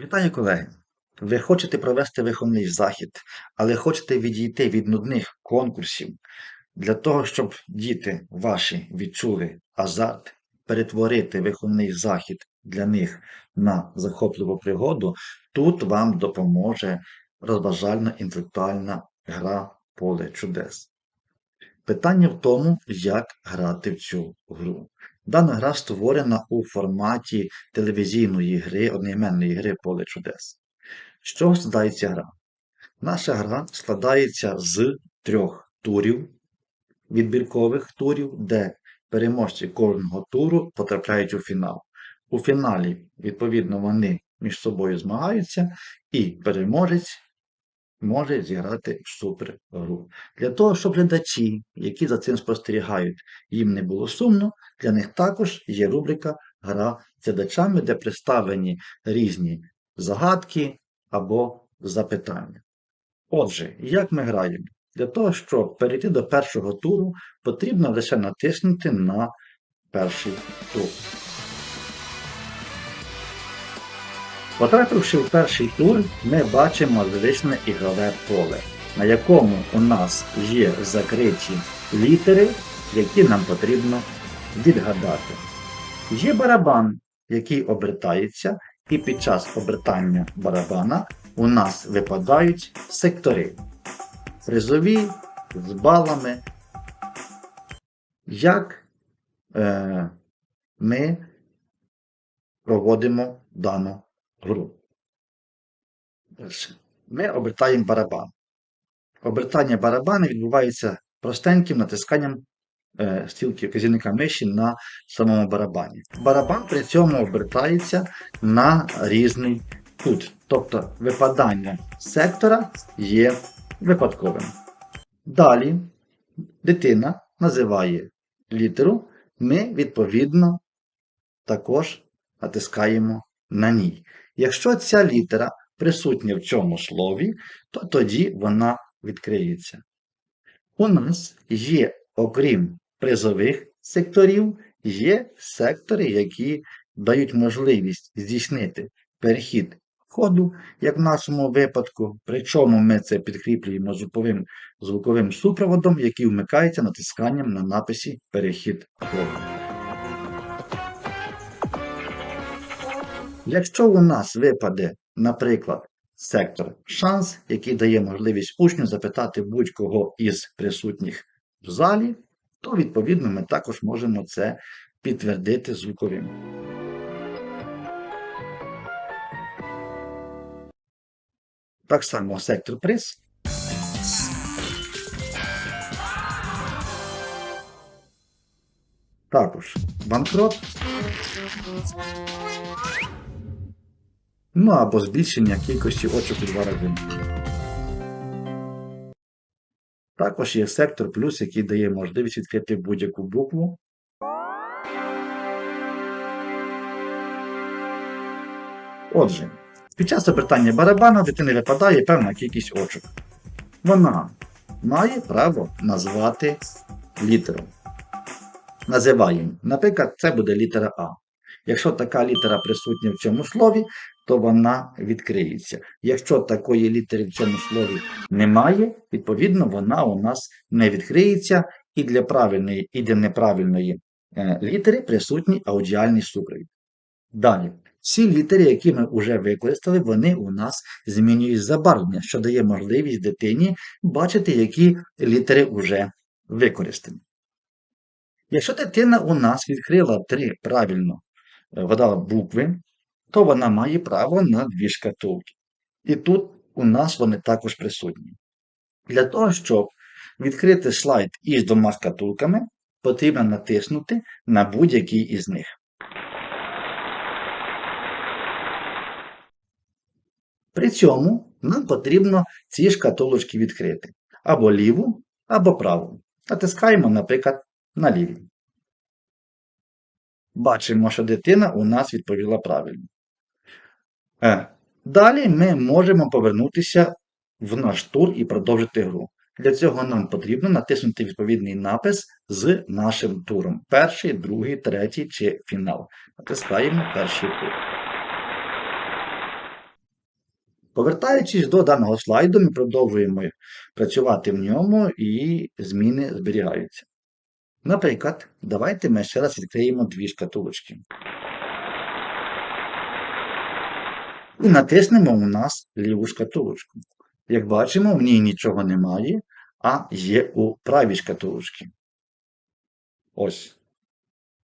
Вітаю, колеги! Ви хочете провести виховний захід, але хочете відійти від нудних конкурсів для того, щоб діти ваші відчули азарт, перетворити виховний захід для них на захопливу пригоду, тут вам допоможе розважальна інтелектуальна гра Поле чудес. Питання в тому, як грати в цю гру. Дана гра створена у форматі телевізійної гри, одноіменної гри Поле чудес. З чого складається гра? Наша гра складається з трьох турів, відбіркових турів, де переможці кожного туру потрапляють у фінал. У фіналі, відповідно, вони між собою змагаються, і переможець може зіграти супергру. Для того, щоб глядачі, які за цим спостерігають, їм не було сумно, для них також є рубрика Гра з глядачами, де представлені різні загадки або запитання. Отже, як ми граємо? Для того, щоб перейти до першого туру, потрібно лише натиснути на перший тур. Потрапивши в перший тур, ми бачимо звичне ігрове поле, на якому у нас є закриті літери, які нам потрібно відгадати. Є барабан, який обертається, і під час обертання барабана у нас випадають сектори. Призові з балами. Як е, ми проводимо дану гру. Перше. Ми обертаємо барабан. Обертання барабана відбувається простеньким натисканням е, стрілки вказівника миші на самому барабані. Барабан при цьому обертається на різний кут. Тобто випадання сектора є випадковим. Далі дитина називає літеру, ми відповідно також натискаємо на ній. Якщо ця літера присутня в цьому слові, то тоді вона відкриється. У нас є, окрім призових секторів, є сектори, які дають можливість здійснити перехід ходу, як в нашому випадку, причому ми це підкріплюємо звуковим, звуковим супроводом, який вмикається натисканням на написі Перехід ходу. Якщо у нас випаде, наприклад, сектор шанс, який дає можливість учню запитати будь-кого із присутніх в залі, то відповідно ми також можемо це підтвердити звуковим. Так само сектор приз. Також банкрот. Ну або збільшення кількості очок у два рази. Також є сектор плюс, який дає можливість відкрити будь-яку букву. Отже, під час обертання барабана дитини випадає певна кількість очок. Вона має право назвати літеру. Називаємо. Наприклад, це буде літера А. Якщо така літера присутня в цьому слові, то вона відкриється. Якщо такої літери в цьому слові немає, відповідно вона у нас не відкриється, і для правильної, і для неправильної е, літери присутній аудіальний супровід. Далі. Всі літери, які ми вже використали, вони у нас змінюють забарвлення, що дає можливість дитині бачити, які літери вже використані. Якщо дитина у нас відкрила три правильно вгадала букви, то вона має право на дві шкатулки. І тут у нас вони також присутні. Для того, щоб відкрити слайд із двома шкатулками, потрібно натиснути на будь-який із них. При цьому нам потрібно ці шкатулочки відкрити або ліву, або праву. Натискаємо, наприклад, на ліву. Бачимо, що дитина у нас відповіла правильно. Е, Далі ми можемо повернутися в наш тур і продовжити гру. Для цього нам потрібно натиснути відповідний напис з нашим туром. Перший, другий, третій чи фінал. Натискаємо перший тур. Повертаючись до даного слайду, ми продовжуємо працювати в ньому і зміни зберігаються. Наприклад, давайте ми ще раз відкриємо дві шкатулочки. І натиснемо у нас ліву шкатулочку. Як бачимо, в ній нічого немає, а є у правій шкатулочці. Ось.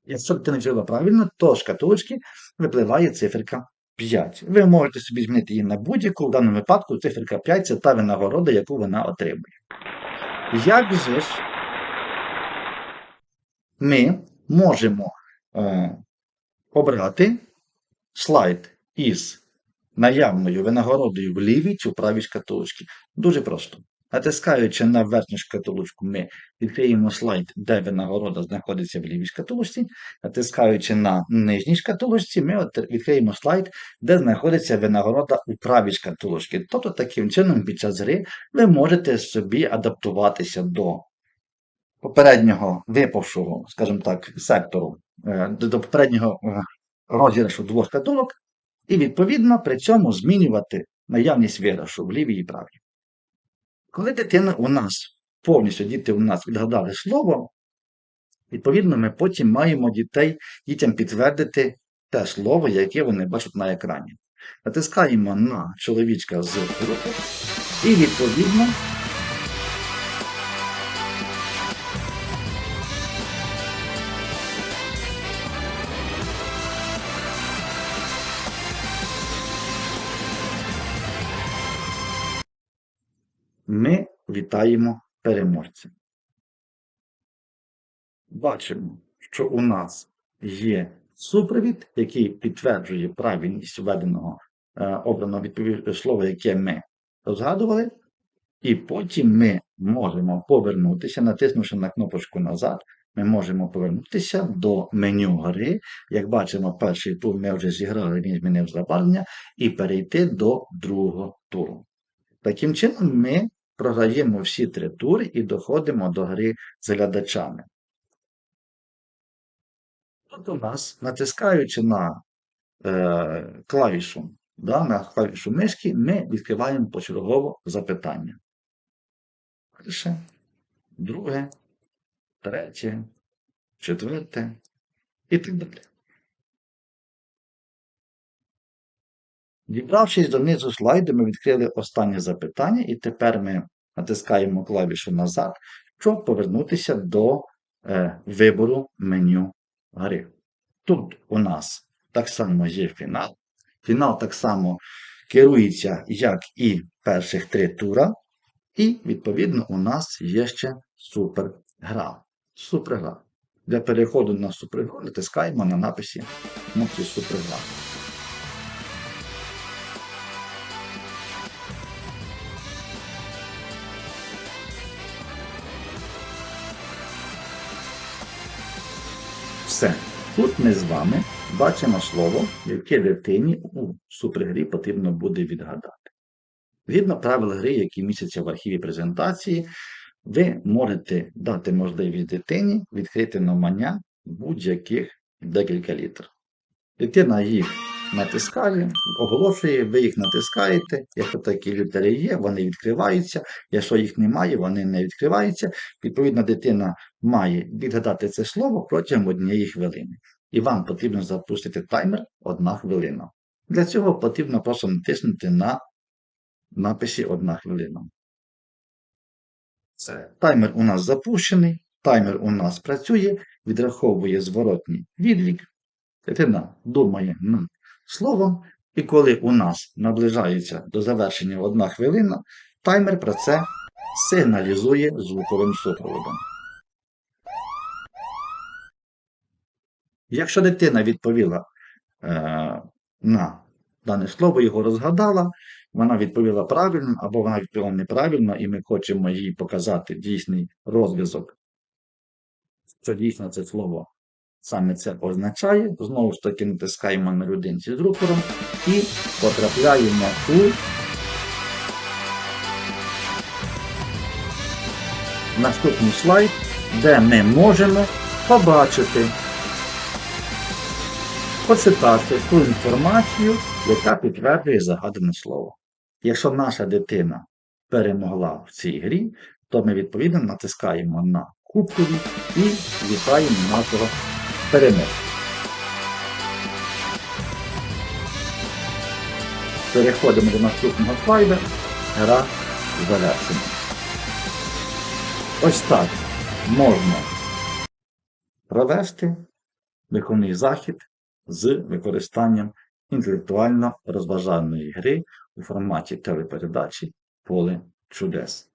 Якщо ти не вчила правильно, то з шкатулочки випливає циферка 5. Ви можете собі змінити її на будь-яку, в даному випадку циферка 5 це та винагорода, яку вона отримує. Як же ж ми можемо е, обрати слайд із наявною винагородою в лівій чи в правій шкатулочці? Дуже просто. Натискаючи на верхню шкатулочку, ми відкриємо слайд, де винагорода знаходиться в лівій шкатулочці. Натискаючи на нижній шкатулочці, ми відкриємо слайд, де знаходиться винагорода у правій шкатулочці. Тобто, таким чином, під час гри ви можете собі адаптуватися до попереднього випавшого, скажімо так, сектору, е, до попереднього е, розіграшу двох шкатулок, і відповідно при цьому змінювати наявність виграшу в лівій і правій. Коли дитина у нас, повністю діти у нас відгадали слово, відповідно, ми потім маємо дітей, дітям підтвердити те слово, яке вони бачать на екрані. Натискаємо на чоловічка з групи і відповідно. Ми вітаємо переможця. Бачимо, що у нас є супровід, який підтверджує правильність введеного е, обраного відповідь слова, яке ми розгадували, і потім ми можемо повернутися, натиснувши на кнопочку назад, ми можемо повернутися до меню гри. Як бачимо, перший тур ми вже зіграли, він змінив забарвлення, і перейти до другого туру. Таким чином, ми програємо всі три тури і доходимо до гри з глядачами. Тут у нас, натискаючи на е, клавішу, да, на клавішу мишки, ми відкриваємо почергово запитання. Перше, друге, третє, четверте і так далі. Дібравшись донизу слайду, ми відкрили останнє запитання, і тепер ми натискаємо клавішу назад, щоб повернутися до е, вибору меню гри. Тут у нас так само є фінал. Фінал так само керується, як і перших три тура. І, відповідно, у нас є ще супергра. Супергра. Для переходу на супергру натискаємо на написі кнопки супергра. Все. Тут ми з вами бачимо слово, яке дитині у супергрі потрібно буде відгадати. Згідно правил гри, які містяться в архіві презентації, ви можете дати можливість дитині відкрити намання будь-яких декілька літер. Дитина їх натискає, оголошує, ви їх натискаєте. Якщо такі літери є, вони відкриваються. Якщо їх немає, вони не відкриваються. Відповідно, дитина має відгадати це слово протягом однієї хвилини. І вам потрібно запустити таймер одна хвилина. Для цього потрібно просто натиснути на написі одна хвилина. Це таймер у нас запущений, таймер у нас працює, відраховує зворотній відлік. Дитина думає над словом, і коли у нас наближається до завершення одна хвилина, таймер про це сигналізує звуковим супроводом. Якщо дитина відповіла е, на дане слово, його розгадала, вона відповіла правильно або вона відповіла неправильно, і ми хочемо їй показати дійсний розв'язок, що дійсно це слово саме це означає. Знову ж таки натискаємо на людинці з рупором і потрапляємо у наступний слайд, де ми можемо побачити, почитати ту інформацію, яка підтверджує загадане слово. Якщо наша дитина перемогла в цій грі, то ми відповідно натискаємо на кубкові і вітаємо нашого переможця. Переходимо до наступного слайду. Гра завершена. Ось так можна провести виховний захід з використанням інтелектуально-розважальної гри у форматі телепередачі Поле чудес.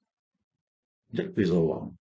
Дякую за увагу.